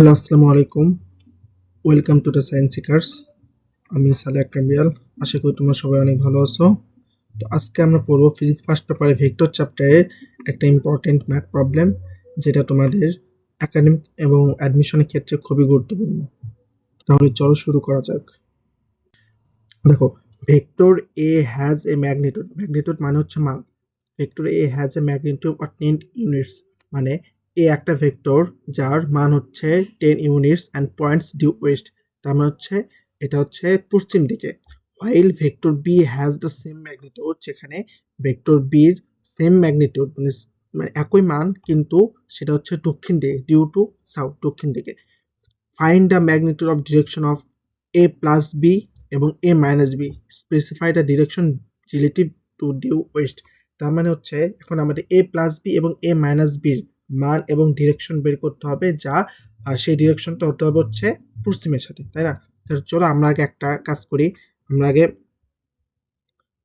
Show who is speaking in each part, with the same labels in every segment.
Speaker 1: Hello, আসসালামু আলাইকুম। Welcome to the Science Seekers আমি সালে আকরাম রিয়াল। আশা করি তোমরা সবাই অনেক ভালো আছো। তো আজকে আমরা পড়ব ফিজিক্স ফার্স্ট পেপারে ভেক্টর চ্যাপ্টারের একটা ইম্পর্টেন্ট ম্যাথ প্রবলেম যেটা তোমাদের একাডেমিক এবং অ্যাডমিশনের ক্ষেত্রে খুবই গুরুত্বপূর্ণ। তাহলে চলো শুরু করা যাক। দেখো vector A has a magnitude magnitude মানে হচ্ছে মান। Vector A has a magnitude of 10 units মানে এ একটা ভেক্টর যার মান হচ্ছে ten units and points due west তার মানে হচ্ছে এটা হচ্ছে পশ্চিম দিকে। While vector B has the same magnitude সেখানে ভেক্টর বির সেম ম্যাগনিটিউড মানে মানে একই মান, কিন্তু সেটা হচ্ছে দক্ষিণ দিকে ডিউ টু সাউথ দক্ষিণ দিকে। Find the magnitude of direction of A plus B এবং A minus B specify the direction relative to due west তার মানে হচ্ছে এখন আমাদের এ প্লাস বি এবং এ মাইনাস বির মান এবং ডিরেকশন বের করতে হবে যা সেই ডিরেকশনটা হতে হবে হচ্ছে পশ্চিমের সাথে, তাই না? তাহলে চলো আমরা আগে একটা কাজ করি, আমরা আগে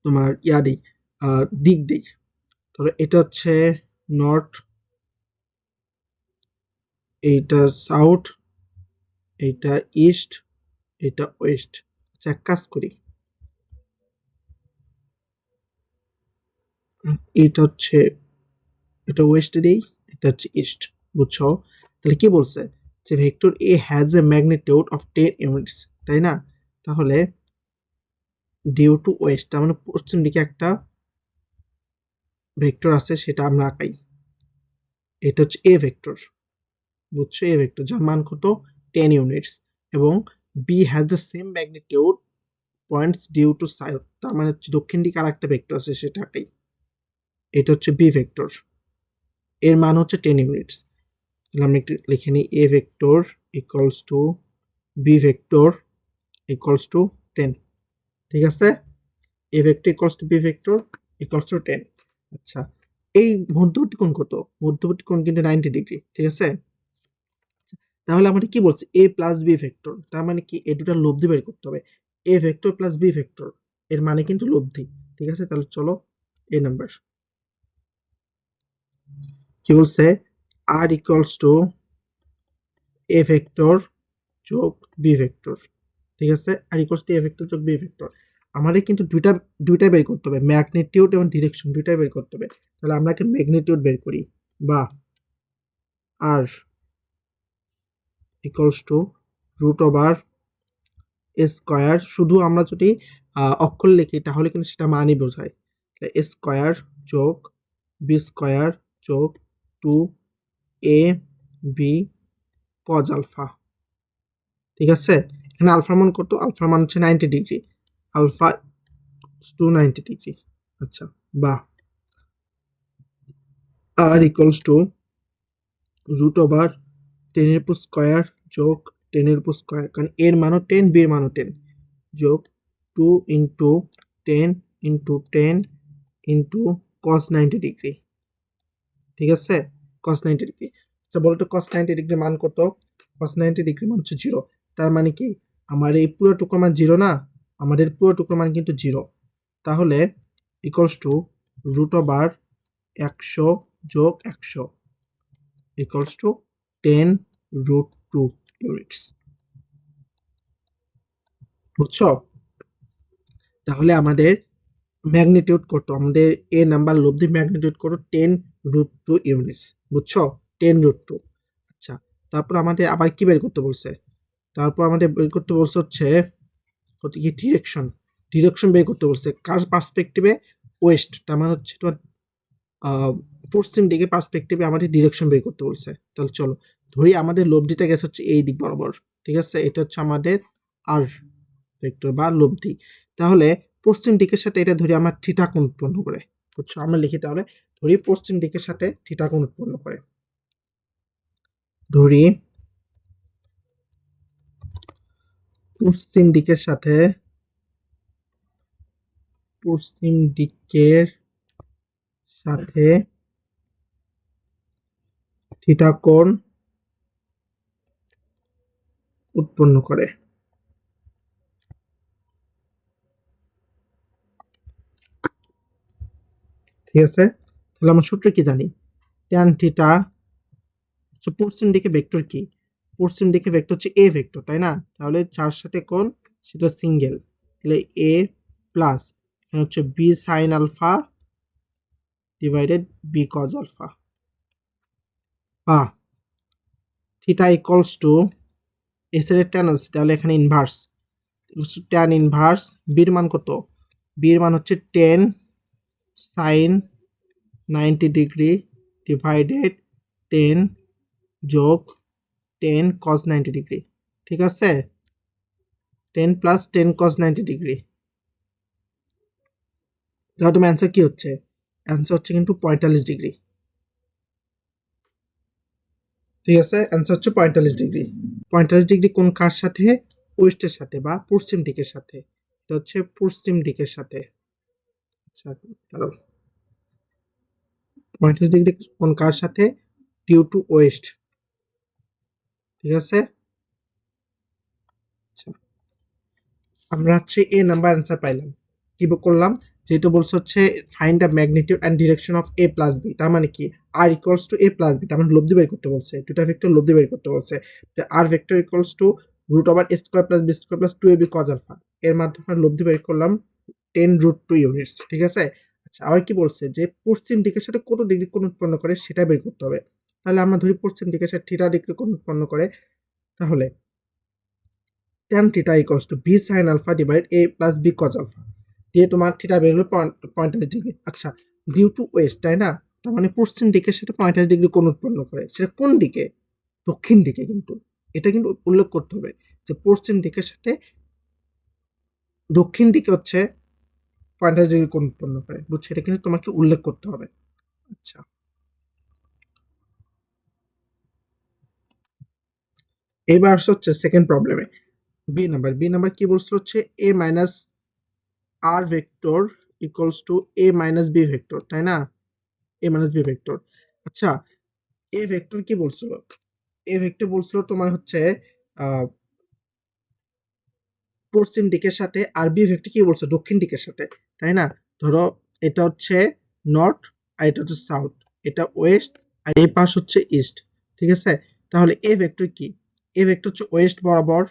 Speaker 1: তোমার ইয়া দিই দিক দিই। ধরো এটা হচ্ছে নর্থ এইটা সাউথ এইটা ইস্ট এটা ওয়েস্ট আচ্ছা এক কাজ করি। এটা হচ্ছে, এটা ওয়েস্ট দেই। এটা হচ্ছে ইস্ট বুঝছ? তাহলে কি বলছে? যে vector A has a magnitude of ten units তাই না? তাহলে ডিউ টু ওয়েস্ট তার মানে পশ্চিম দিকে একটা ভেক্টর আছে, সেটা আমরা আঁকাই। এটা হচ্ছে এ ভেক্টর, বুঝছ? এ ভেক্টর, যার মান কত? টেন ইউনিটস এবং B has the same magnitude points due to south তার মানে হচ্ছে দক্ষিণ দিকে আর একটা ভেক্টর আছে, সেটা আঁকাই। এটা হচ্ছে বি ভেক্টর। এর মান হচ্ছে টেন ইউনিটস তাহলে আমরা একটু লিখে নিই A vector equals to B vector equals to ten ঠিক আছে? A vector equals to B vector equals to ten আচ্ছা এই মধ্যবর্তী কোণ কত? মধ্যবর্তী কোণ কিন্তু নাইনটি ডিগ্রি ঠিক আছে? তাহলে আমাদের কি বলছে? এ প্লাস বি ভেক্টর তার মানে কি? এই দুটার লব্ধি বের করতে হবে। A vector plus B vector এর মানে কিন্তু লব্ধি। ঠিক আছে? তাহলে চলো এ নাম্বার কি বলছে? R equals to A vector যোগ বি ভেক্টর ঠিক আছে? R equals to A vector যোগ বি ভেক্টর আমাদের কিন্তু দুইটা দুইটা বের করতে হবে ম্যাগনিটিউড এবং ডিরেকশন দুইটাই বের করতে হবে। তাহলে আমরা কি ম্যাগনিটিউড বের করি, বা R equals to root over square শুধু আমরা যদি অক্ষর লিখি, তাহলে কিন্তু সেটা মানই বোঝায়। স্কয়ার যোগ বি স্কয়ার যোগ two A B cos alpha ঠিক আছে? এখানে আলফার মান কত? আলফার মান হচ্ছে ninety degree alpha to ninety degree আচ্ছা বা R equals to root over টেনের উপর স্কয়ার যোগ টেনের উপর স্কয়ার কারণ এর মানও টেন বি এর মানও টেন যোগ two into ten into ten into cos ninety degree ঠিক আছে? কস নাইনটি ডিগ্রি আচ্ছা বলো তো কস নাইনটি ডিগ্রি মান কত? কস নাইনটি ডিগ্রি মান হচ্ছে জিরো তার মানে কি? আমার এই পুরো টুকরো মান জিরো না? আমাদের পুরো টুকরো মান কিন্তু জিরো তাহলে ইকুয়ালস টু রুট ওভার একশো যোগ একশো equals to ten root two units বুঝছ? তাহলে আমাদের ম্যাগনিটিউড কত? আমাদের এ নাম্বার লব্ধি ম্যাগনিটিউড কত টেন রুট টু ইউনিটস বুঝছ? টেন রুট টু আচ্ছা তারপর আমাদের আবার কি বের করতে বলছে? তারপর আমাদের বের করতে বলছে হচ্ছে কি ডিরেকশন ডিরেকশন বের করতে বলছে, কার পার্সপেক্টিভে ওয়েস্ট তার মানে হচ্ছে তোমার পশ্চিম দিকে পার্সপেক্টিভে আমাদের ডিরেকশন বের করতে বলছে। তাহলে চলো, ধরি আমাদের লব্ধিটা গেছে হচ্ছে এই দিক বরাবর, ঠিক আছে? এটা হচ্ছে আমাদের আর ভেক্টর বা লব্ধি। তাহলে পশ্চিম দিকের সাথে এটা ধরি আমার থিটা কোণ উৎপন্ন করে। বুঝছ আমরা লিখি তাহলে, ধরি পশ্চিম দিকের সাথে থিটা কোণ উৎপন্ন করে। ধরি পশ্চিম দিকের সাথে, পশ্চিম দিকের সাথে থিটা কোণ উৎপন্ন করে। ঠিক আছে? তাহলে আমরা সূত্র কি জানি? ট্যান থিটা পশ্চিম দিকে ভেক্টর কি? পশ্চিম দিকে ভেক্টর হচ্ছে এ ভেক্টর তাই না? তাহলে চার সাথে কোন সেটা সিঙ্গেল তাহলে এ প্লাস হচ্ছে B sine alpha divided B cos alpha বা থিটা ইকুয়ালস টু এস এর ট্যান আছে, তাহলে এখানে ইনভার্স ট্যান ইনভার্স বির মান কত? বির মান হচ্ছে ten sine ninety degree divided ten যোগ টেন কস নাইনটি ডিগ্রি ঠিক আছে? Ten plus ten cos ninety degree তাহলে তোমার অ্যান্সার কি হচ্ছে? অ্যান্সার হচ্ছে কিন্তু পঁয়তাল্লিশ ডিগ্রি ঠিক আছে? অ্যান্সার হচ্ছে পঁয়তাল্লিশ ডিগ্রি পঁয়তাল্লিশ ডিগ্রি কোন কার সাথে? ওয়েস্টের সাথে বা পশ্চিম দিকের সাথে। এটা হচ্ছে পশ্চিম দিকের সাথে। আচ্ছা পঁয়তাল্লিশ ডিগ্রি কোন কার সাথে? টু ওয়েস্ট ঠিক আছে? আচ্ছা। আমরা হচ্ছে এ নাম্বার অ্যান্সার পাইলাম। কি করলাম? যেহেতু বলছে হচ্ছে find the magnitude and direction of A plus B তার মানে কি? R equals to A plus B তার মানে লব্ধি বের করতে বলছে। দুটা ভেক্টর লব্ধি বের করতে বলছে। R vector equals to root over A square plus B square plus two A B cos alpha এর মাধ্যমে লব্ধি বের করলাম। টেন রুট টু ইউনিটস ঠিক আছে? আচ্ছা আবার কি বলছে? যে পশ্চিম দিকের সাথে কত ডিগ্রি কোণ উৎপন্ন করে সেটা বের করতে হবে। তাহলে আমরা ধরি পশ্চিম দিকের সাথে থিটা ডিগ্রি কোণ উৎপন্ন করে, তাহলে tan theta equals to B sine alpha divide A plus B cos alpha দিয়ে তোমার থিটা বের হলো পঁয়তাল্লিশ ডিগ্রি। আচ্ছা ডিউ টু ওয়েস্ট তাই না? তার মানে পশ্চিম দিকের সাথে পঁয়তাল্লিশ ডিগ্রি কোণ উৎপন্ন করে, সেটা কোন দিকে? দক্ষিণ দিকে কিন্তু। এটা কিন্তু উল্লেখ করতে হবে যে পশ্চিম দিকের সাথে দক্ষিণ দিকে হচ্ছে ডিগ্রি কোণ উৎপন্ন করে বুঝছ এটা কিন্তু তোমাকে উল্লেখ করতে হবে। আচ্ছা। এবার হচ্ছে সেকেন্ড প্রবলেমে বি নাম্বার বি নাম্বার কি বলছে হচ্ছে A minus R vector equals to A minus B vector তাই না? এ মাইনাস বি ভেক্টর আচ্ছা এ ভেক্টর কি বলছিল? এ ভেক্টর বলছিল তোমার হচ্ছে পশ্চিম দিকের সাথে আর বি ভেক্টর কি বলছে? দক্ষিণ দিকের সাথে। তাই না? ধরো এটা হচ্ছে নর্থ আর এটা হচ্ছে সাউথ এটা ওয়েস্ট আর এই পাশ হচ্ছে ইস্ট ঠিক আছে? তাহলে এ ভেক্টর কি? এ ভেক্টর হচ্ছে ওয়েস্ট বরাবর,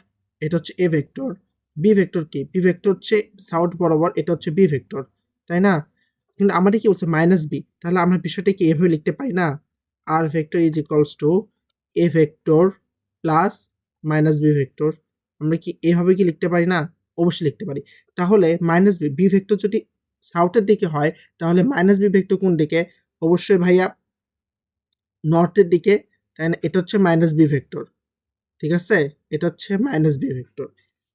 Speaker 1: এটা হচ্ছে এ ভেক্টর বি ভেক্টর কি? বি ভেক্টর হচ্ছে সাউথ বরাবর, এটা হচ্ছে বি ভেক্টর তাই না? কিন্তু আমাদের কি বলছে মাইনাস বি তাহলে আমরা বিষয়টা কি এভাবে লিখতে পাই না? R vector is equals to A vector plus minus B vector আমরা কি এভাবে কি লিখতে পারি না? অবশ্যই লিখতে পারি। তাহলে মাইনাস বি বি ভেক্টর যদি সাউথের দিকে হয়, তাহলে মাইনাস বি ভেক্টর কোন দিকে? অবশ্যই ভাইয়া নর্থের দিকে, তাই না? এটা হচ্ছে মাইনাস বি ভেক্টর ঠিক আছে? এটা হচ্ছে মাইনাস বি ভেক্টর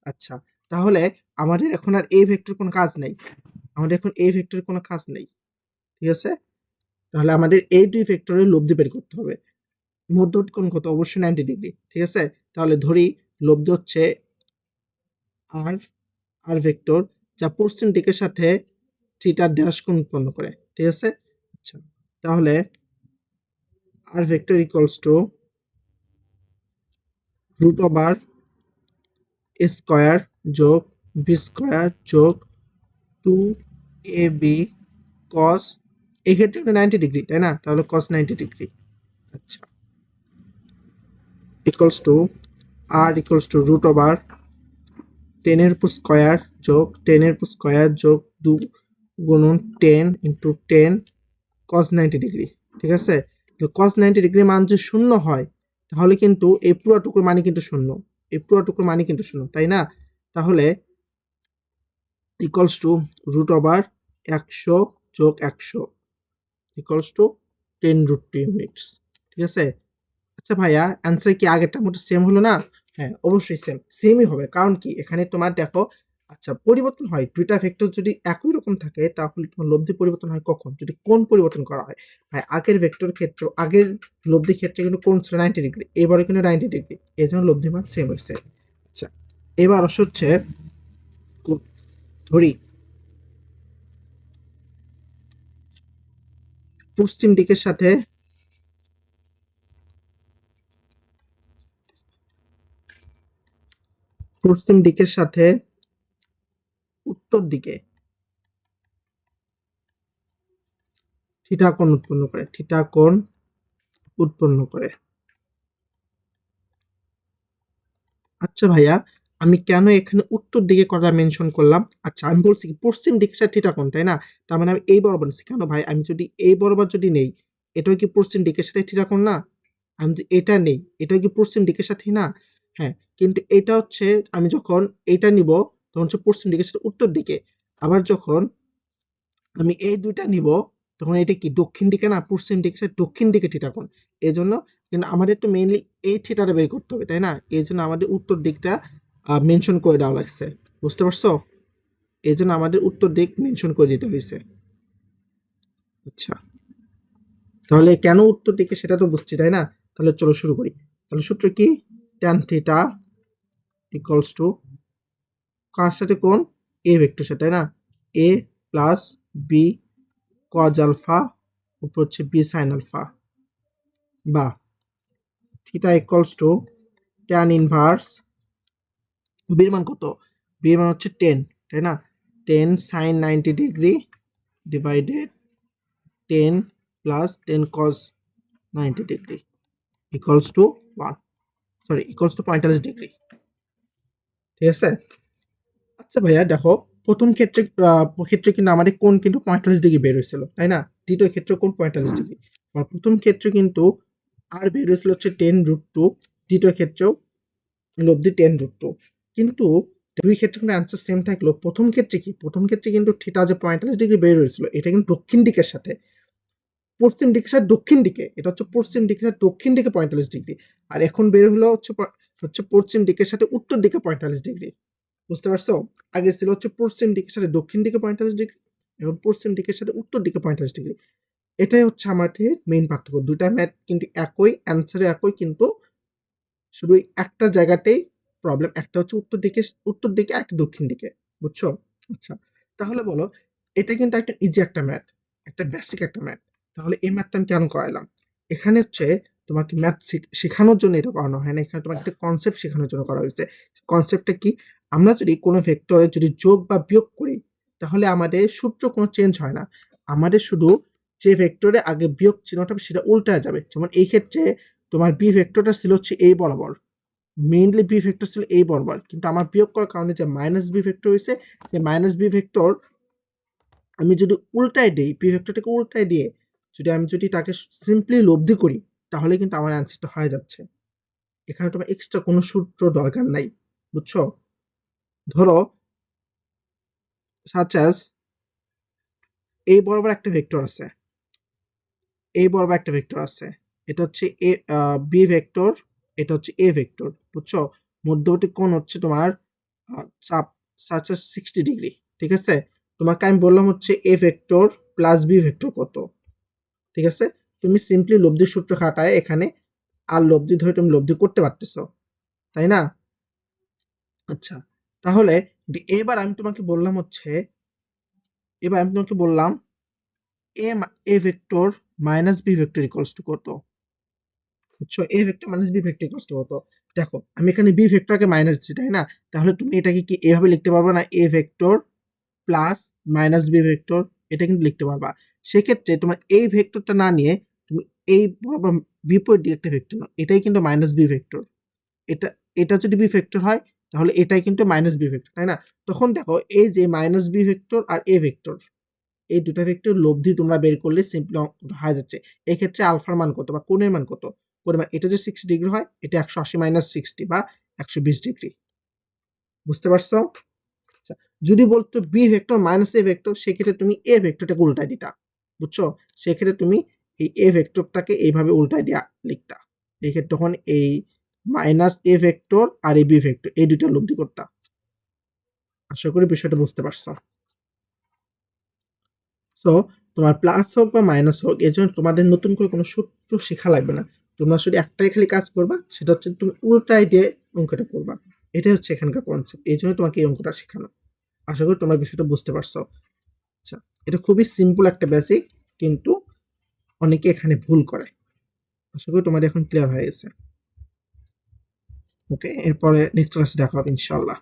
Speaker 1: আচ্ছা তাহলে আমাদের এখন আর এই ভেক্টর কোনো কাজ নেই। আমাদের এখন এই ভেক্টরের কোনো কাজ নেই, ঠিক আছে? তাহলে আমাদের এই দুই ভেক্টরের লব্ধি বের করতে হবে। মধ্যবর্তী কোণ কত? অবশ্যই নাইনটি ডিগ্রি ঠিক আছে? তাহলে ধরি লব্ধি হচ্ছে আর আর ভেক্টর যা পশ্চিম দিকের সাথে থিটা ড্যাশ কোণ উৎপন্ন করে, ঠিক আছে? আচ্ছা তাহলে R vector equals to root over square যোগ বি স্কোয়ার যোগ টু এ বি কস এক্ষেত্রে নাইনটি ডিগ্রি তাই না? তাহলে কস নাইনটি ডিগ্রি আচ্ছা equals to R equals to root over টেনের উপর স্কোয়ার যোগ, টেনের উপর স্কোয়ার যোগ দু গুণন ten into ten cos ninety degree ঠিক আছে? কস নাইনটি ডিগ্রি মান যদি শূন্য হয়, তাহলে কিন্তু এই পুরোটুকুর মানে কিন্তু শূন্য, এই পুরোটুকুর মানে কিন্তু শূন্য, তাই না? তাহলে ইকুয়ালস টু রুট ওভার একশো যোগ একশো equals to ten root two units ঠিক আছে? আচ্ছা ভাইয়া অ্যান্সার কি আগেরটার মতো সেম হলো না? হ্যাঁ অবশ্যই সেম সেমই হবে। কারণ কি? এখানে তোমার দেখো আচ্ছা পরিবর্তন হয়। দুইটা ভেক্টর যদি একই রকম থাকে, তাহলে তোমার লব্ধি পরিবর্তন হয় কখন? যদি কোন পরিবর্তন করা হয়। ভাই, আগের ভেক্টর ক্ষেত্রে, আগের লব্ধি ক্ষেত্রে কিন্তু কোন ছিল নাইনটি ডিগ্রি এবারে কিন্তু নাইনটি ডিগ্রি এই জন্য লব্ধি মান সেম হয়েছে। আচ্ছা এবার আসে হচ্ছে, ধরি, পশ্চিম দিকের সাথে পশ্চিম দিকের সাথে উত্তর দিকে থিটা কোণ উৎপন্ন করে, থিটা কোণ উৎপন্ন করে। আচ্ছা ভাইয়া, আমি কেন এখানে উত্তর দিকে কথা মেনশন করলাম? আচ্ছা আমি বলছি কি, পশ্চিম দিকের সাথে থিটা কোণ, তাই না? তার মানে আমি এই বরাবর নিচ্ছি। কেন ভাই, আমি যদি এই বরাবর যদি নেই, এটাও কি পশ্চিম দিকের সাথে থিটা কোণ না? আমি যদি এটা নেই, এটাও কি পশ্চিম দিকের সাথে না? হ্যাঁ কিন্তু এটা হচ্ছে আমি যখন এটা নিব, তখন হচ্ছে পশ্চিম দিকের সাথে উত্তর দিকে। আবার যখন আমি এই দুইটা নিব, তখন এটা কি দক্ষিণ দিকে না পশ্চিম দিকে সাথে দক্ষিণ দিকে থিটা কোণ? এই জন্য কিন্তু আমাদের তো মেইনলি এই থিটাটা বের করতে হবে, তাই না? এই জন্য আমাদের উত্তর দিকটা মেনশন করে দেওয়া লাগছে। বুঝতে পারছ? এই জন্য আমাদের উত্তর দিক মেনশন করে দিতে হয়েছে। আচ্ছা। তাহলে কেন উত্তর দিকে সেটা তো বুঝছি, তাই না? তাহলে চলো শুরু করি। তাহলে সূত্র কি? ট্যান থিটা ইকুয়ালস টু কার সাথে? কোন? এ ভেক্টর সাথে, তাই না? A plus B cos alpha উপর হচ্ছে বি সাইন আলফা বা theta equals to tan inverse বির মান কত? বির মান হচ্ছে টেন তাই না? Ten sine ninety degree divided ten plus ten cos ninety degree equals to one sorry to পঁয়তাল্লিশ ডিগ্রি ঠিক আছে? আচ্ছা ভাইয়া দেখো প্রথম ক্ষেত্রে ক্ষেত্রে কিন্তু আমাদের কোন কিন্তু পঁয়তাল্লিশ ডিগ্রি বের হয়েছিল তাই না? দ্বিতীয় ক্ষেত্রে কোন পঁয়তাল্লিশ ডিগ্রি আর প্রথম ক্ষেত্রে কিন্তু আর বের হয়েছিল হচ্ছে টেন রুট টু দ্বিতীয় ক্ষেত্রেও লব্ধি টেন রুট টু কিন্তু দুই ক্ষেত্রে কিন্তু অ্যান্সার সেম থাকল। প্রথম ক্ষেত্রে কি? প্রথম ক্ষেত্রে কিন্তু থিটা যে পঁয়তাল্লিশ ডিগ্রি বের হয়েছিল এটা কিন্তু দক্ষিণ দিকের সাথে পশ্চিম দিকের সাথে দক্ষিণ দিকে, এটা হচ্ছে পশ্চিম দিকের সাথে দক্ষিণ দিকে পঁয়তাল্লিশ ডিগ্রি। আর এখন বের হলো হচ্ছে হচ্ছে পশ্চিম দিকের সাথে উত্তর দিকে পঁয়তাল্লিশ ডিগ্রি। বুঝতে পারছ? আগে ছিল হচ্ছে পশ্চিম দিকের সাথে দক্ষিণ দিকে পঁয়তাল্লিশ ডিগ্রি এবং পশ্চিম দিকের সাথে উত্তর দিকে পঁয়তাল্লিশ ডিগ্রি। এটাই হচ্ছে আমাদের মেইন পার্থক্য। দুইটা ম্যাথ কিন্তু একই অ্যান্সারে একই, কিন্তু শুধু একটা জায়গাতেই প্রবলেম একটা হচ্ছে উত্তর দিকে উত্তর দিকে একটা দক্ষিণ দিকে। বুঝছ? আচ্ছা তাহলে বলো, এটা কিন্তু একটা ইজি একটা ম্যাথ একটা বেসিক একটা ম্যাথ তাহলে এই ম্যাথটা আমি কেন করাইলাম? এখানে হচ্ছে তোমাকে ম্যাথ শেখানোর জন্য এটা করানো হয় না। এখানে তোমাকে একটা কনসেপ্ট শেখানোর জন্য করা হয়েছে। কনসেপ্টটা কি? আমরা যদি কোনো ভেক্টরে যদি যোগ বা বিয়োগ করি, তাহলে আমাদের সূত্র কোনো চেঞ্জ হয় না। আমাদের শুধু যে ভেক্টরে আগে বিয়োগ চিহ্নটা সেটা উল্টায় যাবে। যেমন এই ক্ষেত্রে তোমার বি ভেক্টরটা ছিল হচ্ছে এই বরাবর। মেইনলি বি ভেক্টর ছিল এই বরাবর। কিন্তু আমার বিয়োগ করার কারণে যে মাইনাস বি ভেক্টর হয়েছে, যে মাইনাস বি ভেক্টর আমি যদি উল্টায় দিই বি ভেক্টরটাকে উল্টায় দিয়ে যদি আমি যদি তাকে সিম্পলি লব্ধি করি, তাহলে কিন্তু আমার অ্যান্সারটা হয়ে যাচ্ছে। এখানে তোমার এক্সট্রা কোনো সূত্র দরকার নাই, বুঝছ? ধরো as এই বরাবর একটা ভেক্টর আছে। এই বরাবর একটা ভেক্টর আছে। এটা হচ্ছে এ বি ভেক্টর এটা হচ্ছে এ ভেক্টর বুঝছ? মধ্যবর্তী কোণ হচ্ছে তোমার চাপ সাচ সিক্সটি ডিগ্রি ঠিক আছে? তোমাকে আমি বললাম হচ্ছে A vector plus B vector কত? ঠিক আছে? তুমি সিম্পলি লব্ধি সূত্র খাটায় এখানে আর লব্ধি ধরে তুমি লব্ধি করতে পারতেছো, তাই না? আচ্ছা তাহলে এবার আমি তোমাকে বললাম হচ্ছে, এবার আমি তোমাকে বললাম A A vector minus B vector equals to কত? বুঝছ? A vector minus B vector equals to কত? দেখো, আমি এখানে বি ভেক্টরকে মাইনাস দিচ্ছি তাই না? তাহলে তুমি এটাকে কি এভাবে লিখতে পারবে না? A vector plus minus B vector এটা কিন্তু লিখতে পারবা। সেক্ষেত্রে তোমার এই ভেক্টরটা না নিয়ে তুমি এই বরাবর বিপরীত দিকে একটা ভেক্টর নাও। এটাই কিন্তু মাইনাস বি ভেক্টর এটা এটা যদি বি ভেক্টর হয় তাহলে এটাই কিন্তু মাইনাস বি ভেক্টর তাই না? তখন দেখো এই যে মাইনাস বি ভেক্টর আর এ ভেক্টর এই দুটো ভেক্টর লব্ধি তোমরা বের করলে সিম্পলি হয়ে যাচ্ছে। এই ক্ষেত্রে আলফার মান কত বা কোণের মান কত? কোণের এটা যে সিক্সটি ডিগ্রি হয় এটা একশো আশি মাইনাস সিক্সটি বা একশো বিশ ডিগ্রি বুঝতে পারছ? আচ্ছা, যদি বলতো B vector minus A vector সেক্ষেত্রে তুমি এ ভেক্টরটাকে উল্টায় দিতা। বুঝছ? সেক্ষেত্রে তুমি এই এ ভেক্টরটাকে এইভাবে উল্টাই দিয়া লিখতা। এই ক্ষেত্রে তখন এই মাইনাস এ ভেক্টর আর এই বি ভেক্টর এই দুইটা লব্ধি করতা। আশা করি বিষয়টা বুঝতে পারছ। সো তোমার প্লাস হোক বা মাইনাস হোক এর জন্য তোমাদের নতুন করে কোনো সূত্র শেখা লাগবে না। তোমরা শুধু একটাই খালি কাজ করবা, সেটা হচ্ছে তুমি উল্টাই দিয়ে অঙ্কটা করবা। এটাই হচ্ছে এখানকার কনসেপ্ট এই জন্য তোমাকে এই অঙ্কটা শেখানো। আশা করি তোমরা বিষয়টা বুঝতে পারছ। আচ্ছা এটা খুবই সিম্পল একটা বেসিক কিন্তু অনেকে এখানে ভুল করে। আশা করি তোমাদের এখন ক্লিয়ার হয়ে গেছে। ওকে এরপরে নেক্সট ক্লাসে দেখা হবে, ইনশাআল্লাহ।